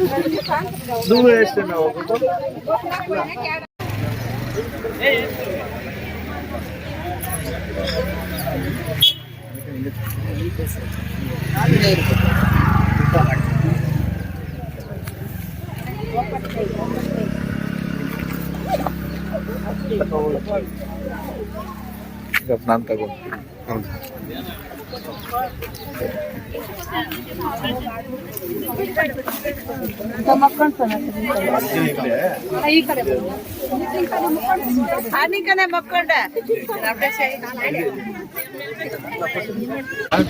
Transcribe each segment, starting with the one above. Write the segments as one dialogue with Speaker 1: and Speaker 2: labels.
Speaker 1: ನೀವು ಎಷ್ಟು ಜನ ಹೋಗೋದು ನಾನು ತಗೊಂಡು
Speaker 2: ಈ ಕಡೆ
Speaker 3: ಹಾನಿಕನೆ ಮಕ್ಕೊಂಡ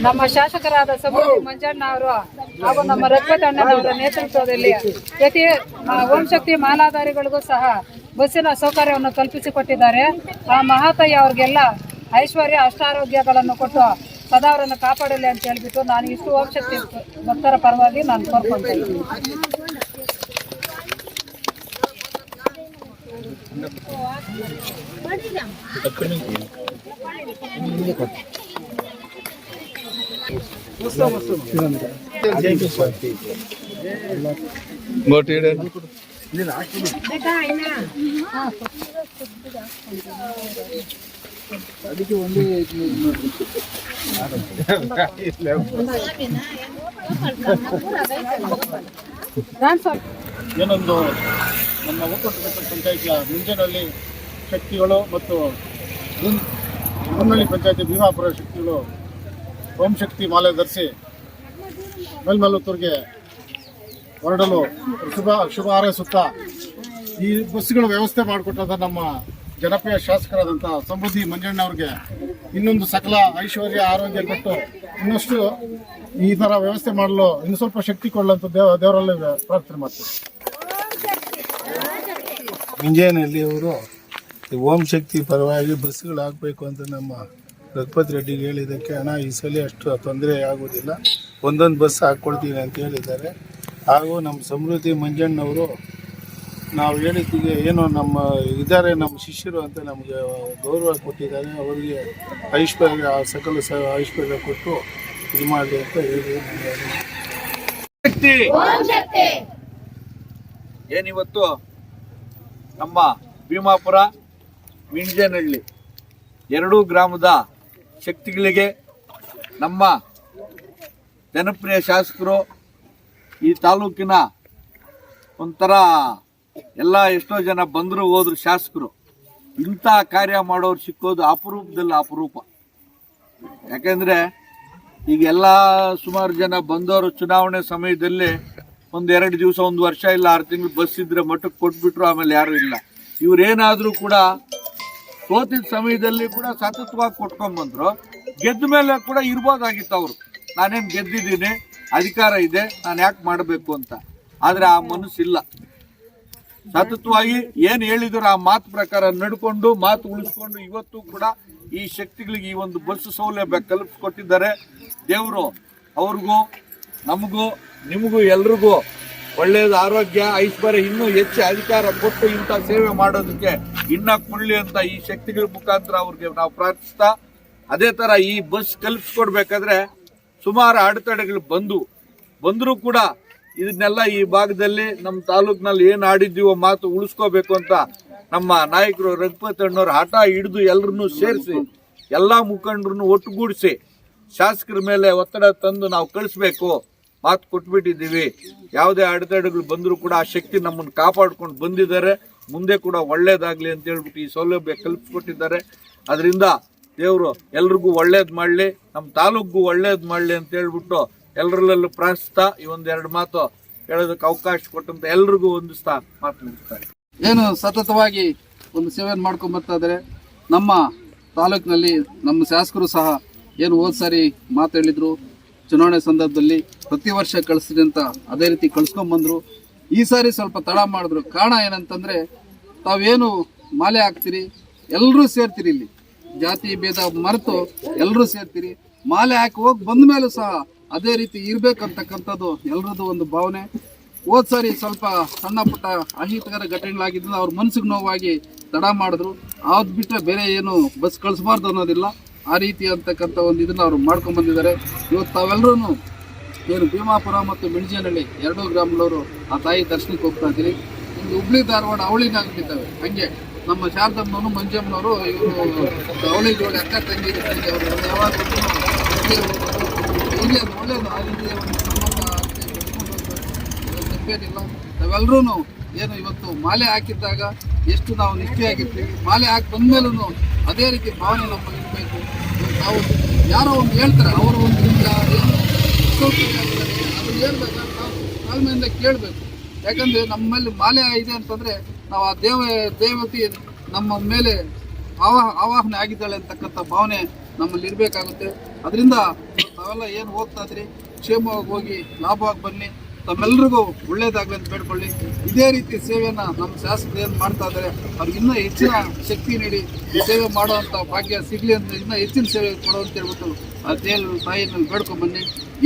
Speaker 2: ನಮ್ಮ ಶಾಸಕರಾದ ಸಬೂರಿ ಮಂಜಣ್ಣ ಅವರು ಹಾಗೂ ನಮ್ಮ ರಕ್ಪತ್ ಅಣ್ಣನವರ ನೇತೃತ್ವದಲ್ಲಿ ಪ್ರತಿ ಓಂ ಶಕ್ತಿ ಮಾಲಾಧಾರಿಗಳಿಗೂ ಸಹ ಬಸ್ಸಿನ ಸೌಕರ್ಯವನ್ನು ಕಲ್ಪಿಸಿಕೊಟ್ಟಿದ್ದಾರೆ. ಆ ಮಹಾತಯ್ಯ ಅವ್ರಿಗೆಲ್ಲ ಐಶ್ವರ್ಯ, ಅಷ್ಟಾರೋಗ್ಯಗಳನ್ನು ಕೊಟ್ಟು ಸದಾ ಅವರನ್ನು ಕಾಪಾಡಲಿ ಅಂತ ಹೇಳಿಬಿಟ್ಟು ನಾನು ಇಷ್ಟು ಹೋಗ್ಶಕ್ತಿ ಶಕ್ತಿ ಭಕ್ತರ ಪರವಾಗಿ ನಾನು ಕೋರ್ಕೊಳ್ತಾ ಇದ್ದೀನಿ
Speaker 1: ಗೋಟಿ
Speaker 2: ಒಂದೇ
Speaker 4: ಏನೊಂದು ನಮ್ಮ ಒಕ್ಕೂಟದ ಪಂಚಾಯತಿಯ ಮುಂಜಾನಲ್ಲಿ ಶಕ್ತಿಗಳು ಮತ್ತು ಹೊನ್ನಳ್ಳಿ ಪಂಚಾಯತಿ ಭೀಮಾಪುರ ಶಕ್ತಿಗಳು ಓಂ ಶಕ್ತಿ ಮಾಲೆ ಧರಿಸಿ ಮೇಲ್ಮಲ್ಲತ್ತೂರಿಗೆ ಹೊರಡಲು ಶುಭ ಶುಭ ಹಾರೈಸುತ್ತಾ ಈ ಬಸ್ಸುಗಳ ವ್ಯವಸ್ಥೆ ಮಾಡಿಕೊಟ್ಟಂಥ ನಮ್ಮ ಜನಪ್ರಿಯ ಶಾಸಕರಾದಂಥ ಸಮೃದ್ಧಿ ಮಂಜಣ್ಣ ಅವ್ರಿಗೆ ಇನ್ನೊಂದು ಸಕಲ ಐಶ್ವರ್ಯ, ಆರೋಗ್ಯ ಕೊಟ್ಟು ಇನ್ನಷ್ಟು ಈ ಥರ ವ್ಯವಸ್ಥೆ ಮಾಡಲು ಇನ್ನು ಸ್ವಲ್ಪ ಶಕ್ತಿ ಕೊಡಲಂತ ದೇವ, ದೇವರಲ್ಲಿ ಪ್ರಾರ್ಥನೆ ಮಾಡ್ತೀವಿ
Speaker 5: ಮುಂಜಾನೆಯಲ್ಲಿ ಅವರು ಓಂ ಶಕ್ತಿ ಪರವಾಗಿ ಬಸ್ಗಳು ಆಗಬೇಕು ಅಂತ ನಮ್ಮ ರಘುಪತಿ ರೆಡ್ಡಿಗೆ ಹೇಳಿದ್ದಕ್ಕೆ ಹಣ ಈ ಸಲ ಅಷ್ಟು ತೊಂದರೆ ಆಗೋದಿಲ್ಲ ಒಂದೊಂದು ಬಸ್ ಹಾಕ್ಕೊಳ್ತೀನಿ ಅಂತ ಹೇಳಿದ್ದಾರೆ. ಹಾಗೂ ನಮ್ಮ ಸಮೃದ್ಧಿ ಮಂಜಣ್ಣವರು ನಾವು ಹೇಳಿದ್ದಕ್ಕೆ ಏನು ನಮ್ಮ ಇದ್ದಾರೆ ನಮ್ಮ ಶಿಷ್ಯರು ಅಂತ ನಮಗೆ ಗೌರವ ಕೊಟ್ಟಿದ್ದಾರೆ. ಅವರಿಗೆ ಐಶ್ವರ್ಯ ಸಕಲ ಸ ಐಶ್ವರ್ಯ ಕೊಟ್ಟು ಇದು ಮಾಡಲಿ ಅಂತ ಹೇಳಿ
Speaker 1: ಶಕ್ತಿ. ಏನಿವತ್ತು? ನಮ್ಮ ಭೀಮಾಪುರ ಮಿಂಜನಹಳ್ಳಿ ಎರಡೂ ಗ್ರಾಮದ ಶಕ್ತಿಗಳಿಗೆ ನಮ್ಮ ಜನಪ್ರಿಯ ಶಾಸಕರು ಈ ತಾಲೂಕಿನ ಒಂಥರ ಎಲ್ಲ ಎಷ್ಟೋ ಜನ ಬಂದರು ಹೋದ್ರು ಶಾಸಕರು. ಇಂಥ ಕಾರ್ಯ ಮಾಡೋರು ಸಿಕ್ಕೋದು ಅಪರೂಪದಲ್ಲಿ ಅಪರೂಪ. ಯಾಕೆಂದ್ರೆ ಈಗೆಲ್ಲ ಸುಮಾರು ಜನ ಬಂದವರು ಚುನಾವಣೆ ಸಮಯದಲ್ಲಿ ಒಂದು ಎರಡು ದಿವಸ, ಒಂದು ವರ್ಷ ಇಲ್ಲ, ಆರು ತಿಂಗಳು ಬಸ್ ಇದ್ರೆ ಮಟ್ಟಕ್ಕೆ ಕೊಟ್ಬಿಟ್ರು, ಆಮೇಲೆ ಯಾರು ಇಲ್ಲ. ಇವರೇನಾದರೂ ಕೂಡ ಸೋತಿದ ಸಮಯದಲ್ಲಿ ಕೂಡ ಸತತವಾಗಿ ಕೊಟ್ಕೊಂಡ್ ಬಂದ್ರು. ಗೆದ್ದ ಮೇಲೆ ಕೂಡ ಇರ್ಬೋದಾಗಿತ್ತು ಅವರು. ನಾನೇನ್ ಗೆದ್ದಿದ್ದೀನಿ, ಅಧಿಕಾರ ಇದೆ, ನಾನು ಯಾಕೆ ಮಾಡಬೇಕು ಅಂತ. ಆದರೆ ಆ ಮನಸ್ಸಿಲ್ಲ. ಸತತವಾಗಿ ಏನ್ ಹೇಳಿದ್ರು ಆ ಮಾತು ಪ್ರಕಾರ ನಡ್ಕೊಂಡು, ಮಾತು ಉಳಿಸ್ಕೊಂಡು ಇವತ್ತು ಕೂಡ ಈ ಶಕ್ತಿಗಳಿಗೆ ಈ ಒಂದು ಬಸ್ ಸೌಲಭ್ಯ ಕಲ್ಪಿಸ್ಕೊಟ್ಟಿದ್ದಾರೆ. ದೇವರು, ಅವ್ರಿಗೂ, ನಮಗೂ, ನಿಮಗೂ ಎಲ್ರಿಗೂ ಒಳ್ಳೆಯದು ಆರೋಗ್ಯ, ಐಶ್ವರ್ಯ ಇನ್ನೂ ಹೆಚ್ಚು ಅಧಿಕಾರ ಕೊಟ್ಟು ಇಂಥ ಸೇವೆ ಮಾಡೋದಕ್ಕೆ ಇನ್ನ ಕೊಡಲಿ ಅಂತ ಈ ಶಕ್ತಿಗಳ ಮುಖಾಂತರ ಅವ್ರಿಗೆ ನಾವು ಪ್ರಾರ್ಥಿಸ್ತಾ, ಅದೇ ತರ ಈ ಬಸ್ ಕಲ್ಪಿಸ್ಕೊಡ್ಬೇಕಾದ್ರೆ ಸುಮಾರು ಅಡೆತಡೆಗಳು ಬಂದು, ಬಂದರೂ ಕೂಡ ಇದನ್ನೆಲ್ಲ ಈ ಭಾಗದಲ್ಲಿ ನಮ್ಮ ತಾಲೂಕಿನಲ್ಲಿ ಏನು ಆಡಿದ್ದೀವೋ ಮಾತು ಉಳಿಸ್ಕೋಬೇಕು ಅಂತ ನಮ್ಮ ನಾಯಕರು ರಘುಪತಿ ಅಣ್ಣವ್ರು ಹಠ ಹಿಡಿದು ಎಲ್ಲರನ್ನೂ ಸೇರಿಸಿ, ಎಲ್ಲಾ ಮುಖಂಡರನ್ನು ಒಟ್ಟುಗೂಡಿಸಿ ಶಾಸಕರ ಮೇಲೆ ಒತ್ತಡ ತಂದು ನಾವು ಕಳಿಸ್ಬೇಕು, ಮಾತು ಕೊಟ್ಬಿಟ್ಟಿದ್ದೀವಿ. ಯಾವುದೇ ಅಡೆತಡೆಗಳು ಬಂದರೂ ಕೂಡ ಆ ಶಕ್ತಿ ನಮ್ಮನ್ನು ಕಾಪಾಡ್ಕೊಂಡು ಬಂದಿದ್ದಾರೆ. ಮುಂದೆ ಕೂಡ ಒಳ್ಳೇದಾಗಲಿ ಅಂತ ಹೇಳ್ಬಿಟ್ಟು ಈ ಸೌಲಭ್ಯ ಕಲ್ಪಿಸ್ಕೊಟ್ಟಿದ್ದಾರೆ. ಅದರಿಂದ ದೇವರು ಎಲ್ರಿಗೂ ಒಳ್ಳೇದು ಮಾಡಲಿ ನಮ್ಮ ತಾಲೂಕಿಗೂ ಒಳ್ಳೇದು ಮಾಡಲಿ ಅಂತ ಹೇಳ್ಬಿಟ್ಟು ಎಲ್ಲರಲ್ಲೂ ಪ್ರಾರ್ಥಿಸ್ತಾ ಈ ಒಂದು ಎರಡು ಮಾತು ಹೇಳೋದಕ್ಕೆ ಅವಕಾಶ ಕೊಟ್ಟಂತ ಎಲ್ರಿಗೂ ಹೊಂದಿಸ್ತಾ ಮಾತು ಮುಗಿಸ್ತಾರೆ
Speaker 6: ಏನು ಸತತವಾಗಿ ಒಂದು ಸೇವೆಯನ್ನು ಮಾಡ್ಕೊಂಡು ಬರ್ತಾ ನಮ್ಮ ತಾಲೂಕಿನಲ್ಲಿ ನಮ್ಮ ಶಾಸಕರು ಸಹ ಏನು ಹೋದ್ ಸಾರಿ ಮಾತು ಹೇಳಿದ್ರು. ಚುನಾವಣೆ ಸಂದರ್ಭದಲ್ಲಿ ಪ್ರತಿ ವರ್ಷ ಕಳಿಸ್ರಿ ಅಂತ ಅದೇ ರೀತಿ ಕಳ್ಸ್ಕೊಂಡ್ ಬಂದ್ರು. ಈ ಸಾರಿ ಸ್ವಲ್ಪ ತಡ ಮಾಡಿದ್ರು. ಕಾರಣ ಏನಂತಂದ್ರೆ ತಾವೇನು ಮಾಲೆ ಹಾಕ್ತೀರಿ ಎಲ್ಲರೂ ಸೇರ್ತೀರಿ ಇಲ್ಲಿ. ಜಾತಿ, ಭೇದ, ಮರೆತು ಎಲ್ಲರೂ ಸೇರ್ತೀರಿ. ಮಾಲೆ ಹಾಕಿ ಹೋಗಿ ಬಂದ ಮೇಲೂ ಸಹ ಅದೇ ರೀತಿ ಇರ್ಬೇಕಂತಕ್ಕಂಥದ್ದು ಎಲ್ರದ್ದು ಒಂದು ಭಾವನೆ. ಹೋದ ಸಾರಿ ಸ್ವಲ್ಪ ಸಣ್ಣ ಪುಟ್ಟ ಅಹಿತಕರ ಘಟನೆಗಳಾಗಿದ್ದು ಅವ್ರ ಮನ್ಸಿಗೆ ನೋವಾಗಿ ತಡ ಮಾಡಿದ್ರು. ಅದು ಬಿಟ್ಟರೆ ಬೇರೆ ಏನು ಬಸ್ ಕಳಿಸ್ಬಾರ್ದು ಅನ್ನೋದಿಲ್ಲ. ಆ ರೀತಿ ಅಂತಕ್ಕಂಥ ಒಂದು ಇದನ್ನ ಅವರು ಮಾಡ್ಕೊಂಡ್ ಬಂದಿದ್ದಾರೆ. ಇವತ್ತು ತಾವೆಲ್ಲರೂ ಏನು ಭೀಮಾಪುರ ಮತ್ತು ಮಿಣಜೇನಹಳ್ಳಿ ಎರಡೂ ಗ್ರಾಮದವರು ಆ ತಾಯಿ ದರ್ಶನಕ್ಕೆ ಹೋಗ್ತಾ ಇದ್ದೀರಿ. ಇಲ್ಲಿ ಹುಬ್ಳಿ, ಧಾರವಾಡ ಅವಳಿನಾಗ್ಬಿಟ್ಟಿದ್ದಾವೆ ಹಂಗೆ ನಮ್ಮ ಶಾರದಮ್ಮನವರು, ಮಂಜಮ್ಮನವರು, ಇವರು ಅವಳಿ ಜೋಡಿ ಅಕ್ಕ ತಂಗಿ ಅವರು ಯಾವಾಗ ನಾವೆಲ್ಲರೂ ಏನು ಇವತ್ತು ಮಾಲೆ ಹಾಕಿದ್ದಾಗ ಎಷ್ಟು ನಾವು ನಿಷ್ಠೆಯಾಗಿರ್ತೀವಿ. ಮಾಲೆ ಹಾಕಿ ಬಂದ್ಮೇಲೂ ಅದೇ ರೀತಿ ಭಾವನೆ ನಮ್ಮಲ್ಲಿ ಇರಬೇಕು ನಾವು ಯಾರೋ ಒಂದು ಹೇಳ್ತಾರೆ, ಅವರು ಒಂದು ಅದು ಹೇಳಿದಾಗ ತಾಳ್ಮೆಯಿಂದ ಕೇಳಬೇಕು. ಯಾಕಂದ್ರೆ ನಮ್ಮಲ್ಲಿ ಮಾಲೆ ಇದೆ ಅಂತಂದ್ರೆ ನಾವು ಆ ದೇವ, ದೇವತೆ ನಮ್ಮ ಮೇಲೆ ಆವಾಹ ಆವಾಹನೆ ಆಗಿದ್ದಾಳೆ ಅಂತಕ್ಕಂಥ ಭಾವನೆ ನಮ್ಮಲ್ಲಿ ಇರಬೇಕಾಗುತ್ತೆ. ಅದರಿಂದ ತಾವೆಲ್ಲ ಏನು ಹೋಗ್ತಾ ಇದ್ರಿ? ಕ್ಷೇಮವಾಗಿ ಹೋಗಿ, ಲಾಭವಾಗಿ ಬನ್ನಿ. ತಮ್ಮೆಲ್ಲರಿಗೂ ಒಳ್ಳೇದಾಗಲಿ ಅಂತ ಬೇಡ್ಕೊಳ್ಳಿ. ಇದೇ ರೀತಿ ಸೇವೆಯನ್ನು ನಮ್ಮ ಶಾಸಕರು ಏನು ಮಾಡ್ತಾ ಇದ್ದಾರೆ, ಅವ್ರಿಗೆ ಇನ್ನೂ ಹೆಚ್ಚಿನ ಶಕ್ತಿ ನೀಡಿ ಸೇವೆ ಮಾಡುವಂಥ ಭಾಗ್ಯ ಸಿಗಲಿ ಅಂತ ಇನ್ನೂ ಹೆಚ್ಚಿನ ಸೇವೆ ಕೊಡೋ ಅಂತ ಹೇಳ್ಬಿಟ್ಟು ಆ ದೇವ್ರ ತಾಯಿನಲ್ಲಿ ಬೇಡ್ಕೊಂಬನ್ನಿ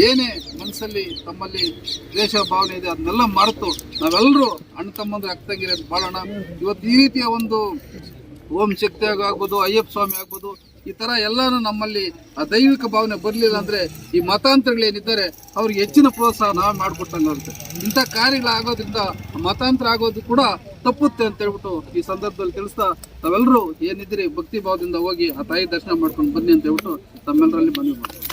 Speaker 6: ಏನೇ ಮನಸ್ಸಲ್ಲಿ ತಮ್ಮಲ್ಲಿ ದ್ವೇಷ ಭಾವನೆ ಇದೆ, ಅದನ್ನೆಲ್ಲ ಮರೆತು ನಾವೆಲ್ಲರೂ ಅಣ್ಣ ತಮ್ಮಂದ್ರೆ ಅಕ್ಕಂಗಿರಿ ಅಂತ ಬಾಳೋಣ ಇವತ್ತು ಈ ರೀತಿಯ ಒಂದು ಓಂ ಶಕ್ತಿ ಆಗ್ಬೋದು ಅಯ್ಯಪ್ಪ ಸ್ವಾಮಿ ಆಗ್ಬೋದು ಈ ತರ ಎಲ್ಲಾನು ನಮ್ಮಲ್ಲಿ ಆ ದೈವಿಕ ಭಾವನೆ ಬರಲಿಲ್ಲ ಅಂದ್ರೆ ಈ ಮತಾಂತರಗಳೇನಿದ್ದಾರೆ, ಅವ್ರಿಗೆ ಹೆಚ್ಚಿನ ಪ್ರೋತ್ಸಾಹ ನಾವು ಮಾಡಿಕೊಟ್ಟಂಗಾಗುತ್ತೆ. ಇಂಥ ಕಾರ್ಯಗಳಾಗೋದ್ರಿಂದ ಮತಾಂತರ ಆಗೋದು ಕೂಡ ತಪ್ಪುತ್ತೆ ಅಂತ ಹೇಳ್ಬಿಟ್ಟು ಈ ಸಂದರ್ಭದಲ್ಲಿ ತಿಳಿಸ್ತಾ ತಾವೆಲ್ಲರೂ ಏನಿದ್ರಿ ಭಕ್ತಿ ಭಾವದಿಂದ ಹೋಗಿ ಆ ತಾಯಿ ದರ್ಶನ ಮಾಡ್ಕೊಂಡು ಬನ್ನಿ ಅಂತ ಹೇಳ್ಬಿಟ್ಟು ತಮ್ಮೆಲ್ಲರಲ್ಲಿ ಮನವಿ ಮಾಡ್ತೀವಿ